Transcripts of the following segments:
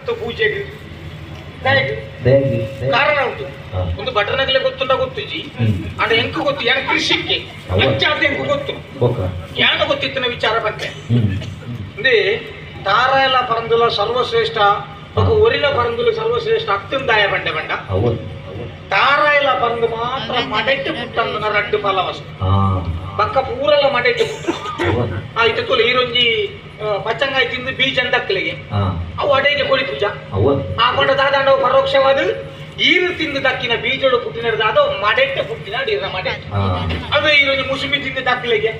ಹತ್ತು ಪೂಜೆಗೆ ದಯಗೆ ದೇಗಿ ಕಾರಣ ಉಂಟು ಹಾ. ಒಂದು ಭಟನಗಲೆ ಗೊತ್ತುಂಡ ಗೊತ್ತು ಜಿ ಹ್ಮ್. ಅಂಡ ಎಂಕು ಗೊತ್ತು ಯಾನ ಕೃಷಿಕ್ಕೆ ಹೌದು. ಹೆಚ್ಚಾದ ಎಂಕು ಗೊತ್ತು ಬೊಕ್ಕ ಯಾನ ಗೊತ್ತಿತ್ತಿನ ವಿಚಾರ ಬಂತೆ ಹ್ಮ್ ಅಂದ್ರೆ ತಾರಾಯಲ ಪರಂದುಲ ಸರ್ವಶ್ರೇಷ್ಠ ఒక ఒరిల పరందులు సర్వశ్రేష్ఠ అత్యుందాయ బండ బండ ಹೌದು ಹೌದು తారాయల పరందు మాత్రం మడెట్టి పుట్టందున రడ్డు ఫలవస్తు ಹಾ పక్క పూరల మడెట్టి పుట్టు ಹೌದು ಆ ಇತ್ತುಲು ಈರೊಂಜಿ ಪಚ್ಚಂಗಾಯಿ ತಿಂದು ಬೀಜ ದಕ್ಕಲಿಗೆ ಅವು ಅಡೆಗೆ ಕೊಡಿ ಪೂಜ. ಹಾಕೊಂಡ ಆ ಕೊಂಡ ದಾದಾಂಡವು ಪರೋಕ್ಷವಾದ. ಈರು ತಿಂದು ದಕ್ಕಿನ ಬೀಜಗಳು ಪುಟ್ಟಿನದಾದ ಮಡೆಟ್ಟೆ ಪುಟ್ಟಿನ ಅಡಿರ ಮಡೆ. ಅದೇ ಅದು ಮುಸುಮಿ ಮುಸುಬಿ ತಿಂದು ದಕ್ಕಲಿಗೆ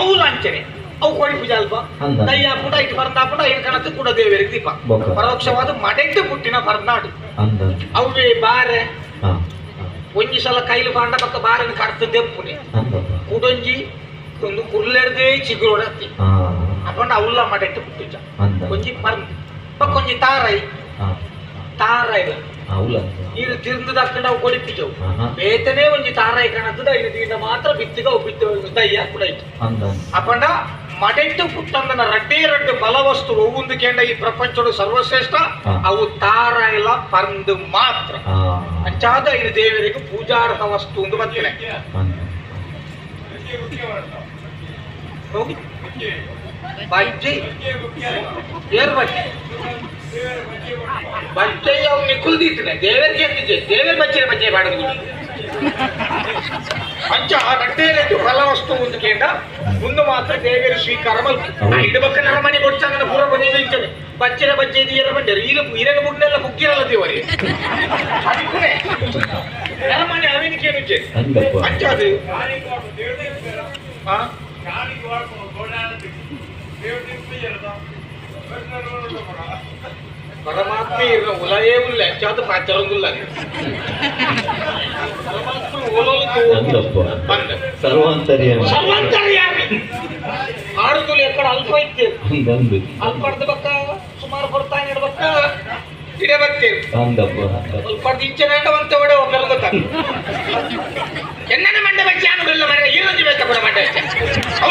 ಅವು ಲಾಂಚನೆ ಅವು ಕೊಳಿ ಪೂಜಾ ಅಲ್ಪ. ಅಂದ. ದಯ್ಯ ಪುಟ ಇಟ್ಟು ಬರ್ತಾಪುಟ ಏನ್ ಕಣಕ್ಕೆ ಕೂಡ ದೇವರಿಗೆ ದೀಪ. ಪರೋಕ್ಷವಾದ ಮಡೆಟ್ಟೆ ಪುಟ್ಟಿನ ಬರ್ನಾಡು ಅವು ಅವೇ ಬಾರೆ. ಒಂಜಿ ಸಲ ಕೈಲು ಬಾಂಡ ಪಕ್ಕ ಬಾರನ್ನು ಕಡ್ತು ದೆಪ್ಪುನೆ. ಅಂದ ಕುಡೊಂಜಿ ಒಂದು ಕುರ್ಲೆರ್ದೇ ಚಿಗುರೊಡತ್ತಿ. ಹಾ ಅಪ್ಪಂಡ ಅವ್ಲ ಮಡೆಟ್ಟು ಪುಟ್ಟಿಜ ಅಂದ కొంచెం పరం కొంచెం తారై ಹಾ తారై అవుల ఇది తిరుగు దక్కడా కొడిపించవు ఆహా. వేతనే ಒಂಜಿ ತಾರಾಯಿ ಕಣದ್ದು ಐದು ದಿನ ಮಾತ್ರ ಬಿತ್ತಿಗ ಬಿತ್ತು ದಯ್ಯ ಕೂಡ ಇತ್ತು ಅಂದ ಅಪ್ಪಂಡ ಮಡೆಟ್ಟು ಪುಟ್ಟಂದನ ರಡ್ಡೇ ರಡ್ಡು ಬಲವಸ್ತು ಒವ್ವಂದು ಕೇಂಡ ಈ ಪ್ರಪಂಚದ ಸರ್ವಶ್ರೇಷ್ಠ ಹಾ. ಅವು ತಾರಾಯಿಲ ಪರಂದು ಮಾತ್ರ ಹಾ ಅಂಚಾದ ಐದು ದೇವರಿಗೆ ಪೂಜಾರ್ಹ ವಸ್ತು ಒಂದು ಬರ್ತೇನೆ ಅಂದ ಹೋಗಿ బజ్జి ఏరు బజ్జి బజ్జి అవు నిక్కులు తీసిన దేవరి చేతి దేవరి బజ్జి బజ్జి పాడదు. మంచి ఆ రట్టేలెట్టు ఫల వస్తూ ఉంది కేండ ముందు మాత్రం దేవేరు శ్రీ కర్మలు ఇటు పక్క నరమని కొట్టాంగన పూర్వ ప్రదేశించదు బచ్చిన బచ్చే తీయమంటారు ఈయన ఈయన గుండెల్లో ముఖ్యాల తీవరి అనుకునే నరమని అవినికేమిచ్చేది మంచి అది. ಪರಮಾತ್ಮ ಇರೋ ಉಲಯೇ ಉಲ್ಲ ಹೆಚ್ಚಾದ ಪಾಚರಂಗಿಲ್ಲ ಪರಮಾತ್ಮ ಓಲೋಲಿಕ್ಕೆ ಅಂತಪ್ಪ ಬಂದ ಸರ್ವಾಂತರ್ಯಾಮಿ ಸರ್ವಾಂತರ್ಯಾಮಿ ಆಡುಗಳು ಎಕ್ಕಡ ಅಲ್ಪ ಇತ್ತು ಹಂಗಂದು ಅಲ್ಪ ಅಡ್ದಬೇಕ ಸುಮಾರು ಬರ್ತಾ ಇಡ್ಬೇಕ ಇಡೇ ಬರ್ತೀವಿ ಅಂದಪ್ಪ ಅಲ್ಪ ಅಡ್ದು ಇಂಚೆ ನಾಟ ಅಂತ ಒಡೆ ಒಬ್ಬರು ಗೊತ್ತಾಗ ಎನ್ನ ಮಂಡೆ ಬಚ್ಚಿ ಆಡುಗಳಿಲ್ಲ ಮರೆ ಈರೋಜು ಬೇಕ ಬಿಡ ಮಂಡೆ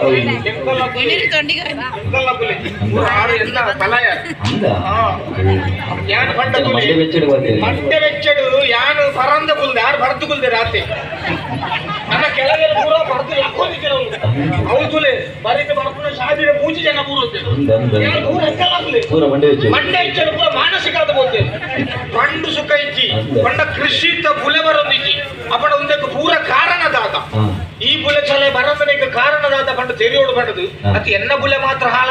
ಹೌದು ಎಂಕಲ್ಲ ಎಣ್ಣೀರು ತೊಂಡಿಗೆ ಎಂಕಲ್ಲ ಬುಲೆ ಪೂರ ಹಾಳು ಎಲ್ಲ ಬಲಯ ಅಂದ ಹಾ. ಯಾನು ಪಂಡ ಮಂಡೆ ಬೆಚ್ಚಡಿ ಯಾನು ಪರಂದ ಕುಲ್ದ ಯಾರು ಬರ್ದು ಕುಲ್ದೆ ರಾತ್ರಿ ನನ್ನ ಕೆಳಗೆ ಪೂರ ಬರ್ದು ಹಾಕೊಂಡಿದ್ದೀರ ಅವ್ರು ತುಲೆ ಬರೀತ ಬರ್ಪುನ ಶಾದಿನ ಮೂಜಿ ಜನ ಪೂರ ಎಂಕಲ್ಲ ಬುಲೆ ಪೂರ ಮಂಡೆ ಬೆಚ್ಚಡಿ ಪೂರ ಮಾನಸಿಕ ಆದ ಬೋತೆ ಪಂಡು ಸುಖ ಇಚ್ಚಿ ಪಂಡ ಕೃಷಿ ಬುಲೆ ಬರೋದಿಚ್ಚಿ ಅಪಡ ಒಂದಕ್ಕೆ ಪೂರ ಕಾರಣ ದಾತ ಈ ಬುಲೆ ಚಲೆ ಬರೋದನಿಗೆ ಕಾರಣದಾತ ಪಂಡ ತೆರಿಯೋಡು ಪಂಡದು ಅದು ಎನ್ನ ಬುಲೆ ಮಾತ್ರ ಹಾಳ